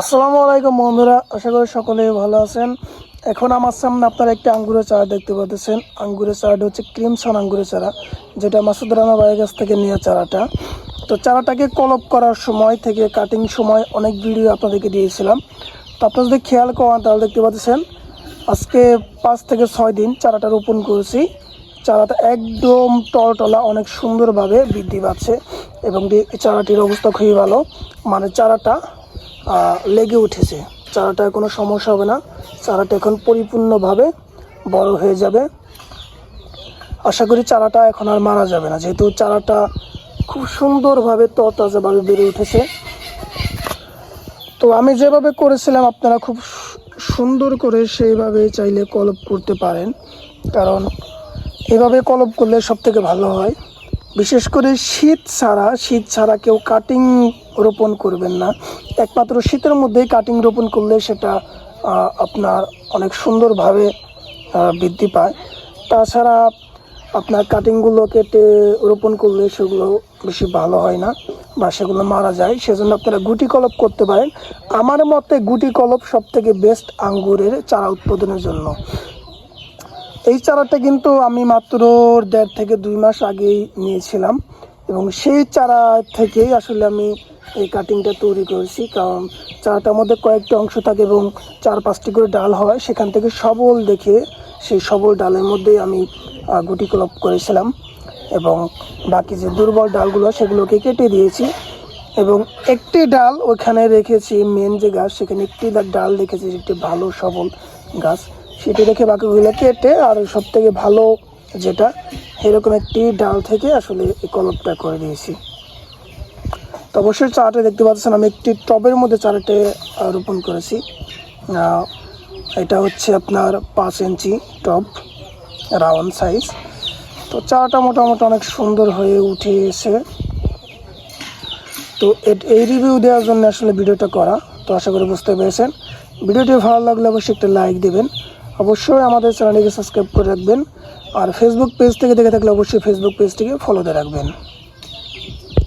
আসসালামু আলাইকুম বন্ধুরা, আশা করি সকলে ভালো আছেন। এখন আমার সামনে আপনারা একটা আঙ্গুরের চারা দেখতে পাচ্ছেন। আঙ্গুরের চারাটা হচ্ছে ক্রিমসন আঙ্গুরের চারা, যেটা মাসুদ রানা ভাইয়ের কাছ থেকে নিয়ে চারাটা। তো চারাটাকে কলপ করার সময় থেকে কাটিং সময় অনেক ভিডিও আপনাদেরকে দিয়েছিলাম। তো আপনারা যদি খেয়াল করেন তাহলে দেখতে পাচ্ছেন, আজকে পাঁচ থেকে ছয় দিন চারাটা রোপণ করেছি। চারাটা একদম টলটলা, অনেক সুন্দরভাবে বৃদ্ধি পাচ্ছে এবং চারাটির অবস্থা খুবই ভালো। মানে চারাটা লেগে উঠেছে। চারাটায় কোনো সমস্যা হবে না। চারাটা এখন পরিপূর্ণভাবে বড় হয়ে যাবে। আশা করি চারাটা এখন আর মারা যাবে না। যেহেতু চারাটা খুব সুন্দরভাবে তরতাজাভাবে বেড়ে উঠেছে। তো আমি যেভাবে করেছিলাম, আপনারা খুব সুন্দর করে সেইভাবে চাইলে কলপ করতে পারেন। কারণ এভাবে কলপ করলে সব থেকে ভালো হয়। বিশেষ করে শীত ছাড়া শীত ছাড়া কেউ কাটিং রোপণ করবেন না। একমাত্র শীতের মধ্যেই কাটিং রোপণ করলে সেটা আপনার অনেক সুন্দরভাবে বৃদ্ধি পায়। তাছাড়া আপনার কাটিংগুলো কেটে রোপণ করলে সেগুলো বেশি ভালো হয় না বা সেগুলো মারা যায়। সেজন্য আপনারা গুটি কলপ করতে পারেন। আমার মতে গুটি কলপ সব থেকে বেস্ট আঙ্গুরের চারা উৎপাদনের জন্য। এই চারাটা কিন্তু আমি মাত্র দেড় থেকে দুই মাস আগেই নিয়েছিলাম এবং সেই চারা থেকেই আসলে আমি এই কাটিংটা তৈরি করেছি। কারণ চারাটার মধ্যে কয়েকটি অংশ থাকে এবং চার পাঁচটি করে ডাল হয়, সেখান থেকে সবল দেখে সেই সবল ডালের মধ্যেই আমি গুটি কলপ করেছিলাম এবং বাকি যে দুর্বল ডালগুলো সেগুলোকে কেটে দিয়েছি এবং একটি ডাল ওখানে রেখেছি মেন যে গাছ, সেখানে একটি ডাল রেখেছি একটি ভালো সবল গাছ। সেটি রেখে বাকিগুলো কেটে, আর সব থেকে ভালো যেটা, এরকম একটি ডাল থেকে আসলে এই কলপটা করে দিয়েছি তো অবশ্যই চারাটা দেখতে পাচ্ছেন, আমি একটি টবের মধ্যে চারাটে রোপণ করেছি। এটা হচ্ছে আপনার পাঁচ ইঞ্চি টব, রাউন্ড সাইজ। তো চারাটা মোটামুটি অনেক সুন্দর হয়ে উঠেছে। তো এই রিভিউ দেওয়ার জন্য আসলে ভিডিওটা করা, তো আশা করি বুঝতে পেরেছেন। ভিডিওটি ভালো লাগলে অবশ্যই একটা লাইক দেবেন অবশ্যই আমাদের চ্যানেলটিকে সাবস্ক্রাইব করে রাখবেন। আর ফেসবুক পেজ থেকে দেখে থাকলে অবশ্যই ফেসবুক পেজটিকে ফলো দিয়ে রাখবেন।